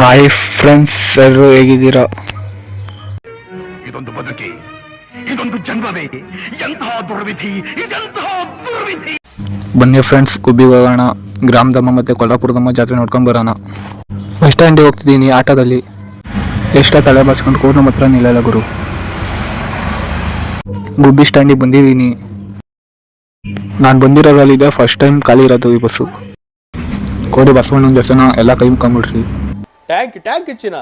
Hi friends ಎಲ್ಲರೂ ಹೇಗಿದ್ದೀರಾ? ಇದೊಂದು ಬದುಕಿ ಇದೊಂದು ಜನ್ಮವೇ ಎಂತಹ ದುರ್ವಿಧಿ ಇದೆಂತಹ ದುರ್ವಿಧಿ? ಬನ್ನಿ ಫ್ರೆಂಡ್ಸ್ ಕುಬ್ಬಿಗೆ ಹೋಗೋಣ. ಗ್ರಾಮದಮ್ಮ ಮತ್ತು ಕೊಲ್ಲಾಪುರದಮ್ಮ ಜಾತ್ರೆ ನೋಡ್ಕೊಂಡು ಬರೋಣ. ಬಸ್ ಸ್ಟ್ಯಾಂಡಿಗೆ ಹೋಗ್ತಿದ್ದೀನಿ ಆಟೋದಲ್ಲಿ. ಎಷ್ಟ ತಲೆ ಬಾಚ್ಕೊಂಡು ಕೂರ್ನ ನಮ್ಮ ಹತ್ರ ನಿಲ್ಲಲ್ಲ ಗುರು. ಗುಬ್ಬಿ ಸ್ಟ್ಯಾಂಡಿಗೆ ಬಂದಿದ್ದೀನಿ. ನಾನು ಬಂದಿರೋದ್ರಲ್ಲಿದೆ ಫಸ್ಟ್ ಟೈಮ್ ಖಾಲಿ ಇರೋದು ಈ ಬಸ್ಸು ಕೋಡಿ ಬಸವಣ್ಣನ ದೇವಸ್ಥಾನ ಎಲ್ಲ ಕೈ ಮುಕ್ಕೊಂಬಿಡ್ರಿ ಟ್ಯಾಂಕ್ ಟ್ಯಾಂಕ್ ಹೆಚ್ಚಿನ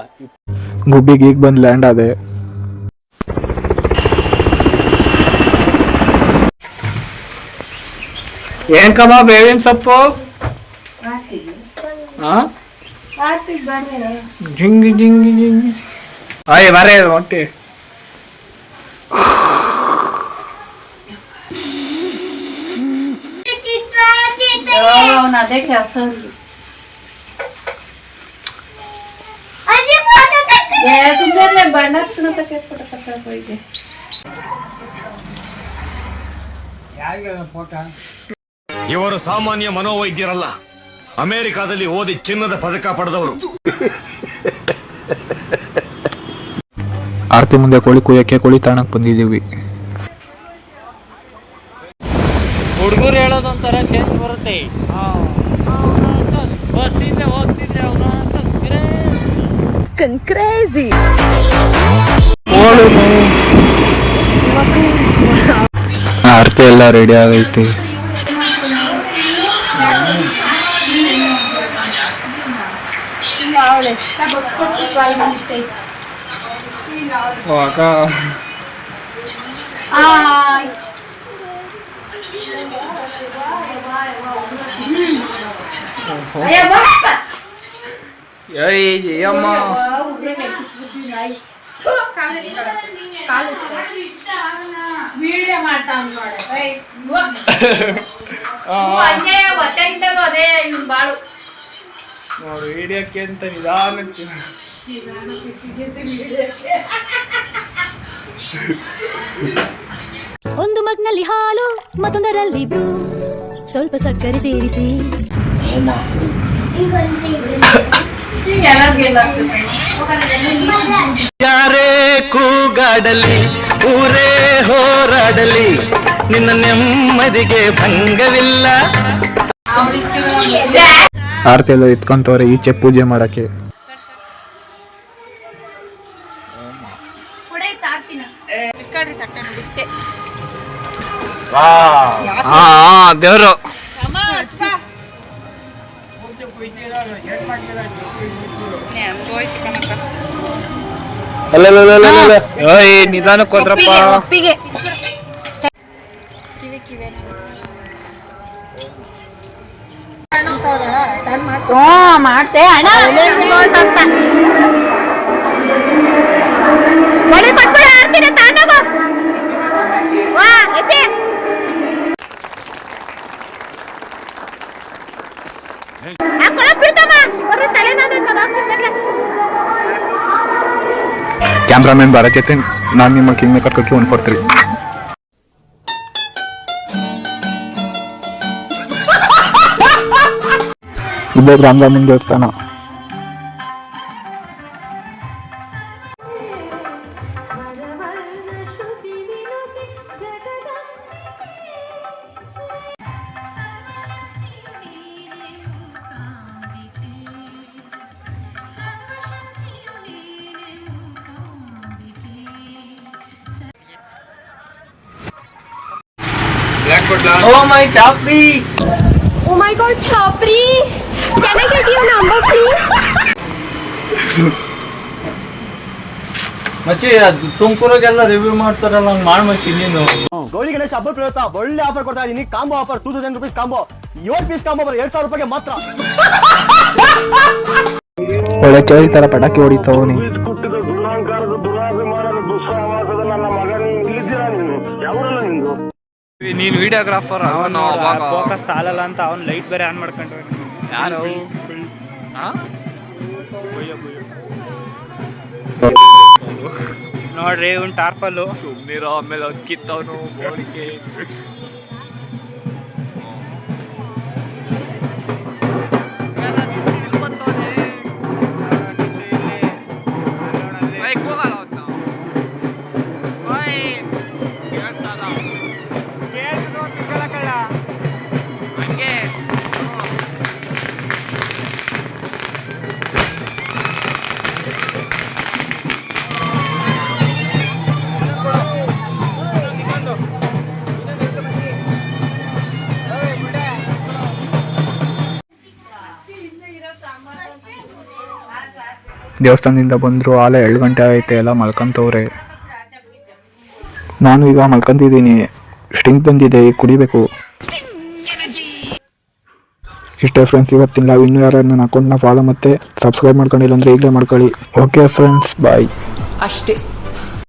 ಗುಬ್ಬಿಗೆ ಈಗ ಬಂದು ಲ್ಯಾಂಡ್ ಆದೆ ಏನ್ ಕಬಾಬ್ ಬೇವಿನ ಸೊಪ್ಪು ಆ? ಜಿಂಗಿ ಜಿಂಗಿ ಜಿಂಗಿ ಅಯ್ಯ ಬರೇ ಹೊಟ್ಟೆ ಅವನು ಅದೇ ಕೆಲಸ ಬಣ್ಣ ಇವರು ಸಾಮಾನ್ಯ ಮನೋವೈದ್ಯರಲ್ಲ. ಅಮೆರಿಕಾದಲ್ಲಿ ಓದಿ ಚಿನ್ನದ ಪದಕ ಪಡೆದವರು. ಆರತಿ ಮುಂದೆ ಕೋಳಿ ಕುಯ್ಯಕ್ಕೆ ಕೋಳಿ ತಾಣಕ್ಕೆ ಬಂದಿದ್ದೀವಿ. ಹುಡುಗರು ಹೇಳೋದೊಂಥರ ಚೇಂಜ್ ಬರುತ್ತೆ. ಬಸ್ಸಿಂದ ಕ್ರೇಜಿ ಆರತಿ ಎಲ್ಲ ರೆಡಿ ಆಗೈತಿ. ಅವಳೆ ಅಮ್ಮ ವಿಡಿಯೋ ಅದೇ ಬಾಳು. ನೋಡಿ ಹಿಡಿಯಕ್ಕೆ ಅಂತ ನಿಧಾನಕ್ಕೆ ಒಂದು ಮಗ್ನಲ್ಲಿ ಹಾಲು ಮತ್ತೊಂದರಲ್ಲಿ ಬ್ರೂ. ಸ್ವಲ್ಪ ಸಕ್ಕರೆ ಸೇರಿಸಿ? ಯಾರೇ ಕೂಗಾಡಲಿ ಊರೇ ಹೋರಾಡಲಿ ನಿನ್ನ ನೆಮ್ಮದಿಗೆ ಭಂಗವಿಲ್ಲ. ಆರತಿ ಎಲ್ಲ ಇತ್ಕೊಂತವ್ರೆ ಈಚೆ ಪೂಜೆ ಮಾಡಕ್ಕೆ. ಹಾ ದೇವ್ರು. ಓಯ್ ನಿಧಾನಕ್ಕೆ ಹೋದ್ರಪ್ಪ. ಒಪ್ಪಿಗೆ ಹ್ಞೂ ಮಾಡ್ತೆ ಅಣ್ಣ. ಬಳಿ ಕೊಟ್ಬಿಡು ಆಡ್ತೀನಿ ತಾನೋಗು ವಾ ಎಸೆ. ಹಾಕೊಳ ಬಿಡ್ತಮ್ಮ ಬರ್ರಿ ತಲೆನಾದ ಬರ್ಲೆ. ಕ್ಯಾಮ್ರಾಮನ್ ಭಾರತ್ ಜೊತೆ ನಾನು ನಿಮ್ಮ ಕಿಂಗ್ ಮೇಕರ್ ಕಟ್ಟಿ ಒನ್ ಫೋರ್ ತ್ರೀ ಇದೇ ರಾಮರಾಮನ್ ದೇವಸ್ಥಾನ ಓ ಮೈ ಚಾಪ್ರಿ ಓ ಮೈ god ಛಾಪ್ರಿ can I get your number please ಮಚ್ಚಿ ಅದು ತುಮಕೂರಿಗೆಲ್ಲ ರಿವ್ಯೂ ಮಾಡ್ತಾರಲ್ಲ ಹಂಗ್ ಮಾಡ್ ಮಚ್ಚಿ ನೀನು ಗೌರಿ ಗಣೇಶ ಹಬ್ಬ ಪ್ರಯುಕ್ತ ಒಳ್ಳೆ ಆಫರ್ ಕೊಡ್ತಾ ಇದೀನಿ combo offer two thousand rupees combo ಏಳು ಪೀಸ್ ಕಾಂಬೋ ಬರೋ ಎರಡ್ ಸಾವಿರ ರೂಪಾಯಿಗೆ ಮಾತ್ರ ಒಳ್ಳೆ ಚೋರಿ ತರ ಪಟಾಕಿ ಹೊಡಿತಾವನಿ ನೀನ್ ವಿಡಿಯೋಗ್ರಾಫರ್ ಅವನು ಫೋಕಸ್ ಸಾಲಲ್ಲ ಅಂತ ಅವ್ನು ಲೈಟ್ ಬೇರೆ ಆನ್ ಮಾಡ್ಕೊಂಡ್ರೆ. ಯಾರು? ನೋಡ್ರಿ ಇವ್ನ್ ಟಾರ್ಪಲ್ಲು. ಸುಮ್ಮನಿರೋ ಆಮೇಲೆ ಅವ್ನು ಕಿತ್ತವನು ಬೋಳಿಕೆ ದೇವಸ್ಥಾನದಿಂದ ಬಂದರು, ಆಲೆ ಏಳು ಗಂಟೆ ಐತೆ ಎಲ್ಲ ಮಲ್ಕೊಂತವ್ರೆ. ನಾನು ಈಗ ಮಲ್ಕೊಂತಿದ್ದೀನಿ. ಸ್ಟಿಂಗ್ ಬಂದಿದೆ ಈಗ ಕುಡಿಬೇಕು. ಇಷ್ಟೇ ಫ್ರೆಂಡ್ಸ್ ಇವತ್ತಿನ ನಾವು ಇನ್ನೂ ಯಾರು ನನ್ನ ಅಕೌಂಟ್ನ ಫಾಲೋ ಮತ್ತೆ ಸಬ್ಸ್ಕ್ರೈಬ್ ಮಾಡ್ಕೊಂಡಿಲ್ಲ ಅಂದರೆ ಈಗಲೇ ಮಾಡ್ಕೊಳ್ಳಿ. ಓಕೆ ಫ್ರೆಂಡ್ಸ್ ಬಾಯ್ ಅಷ್ಟೇ.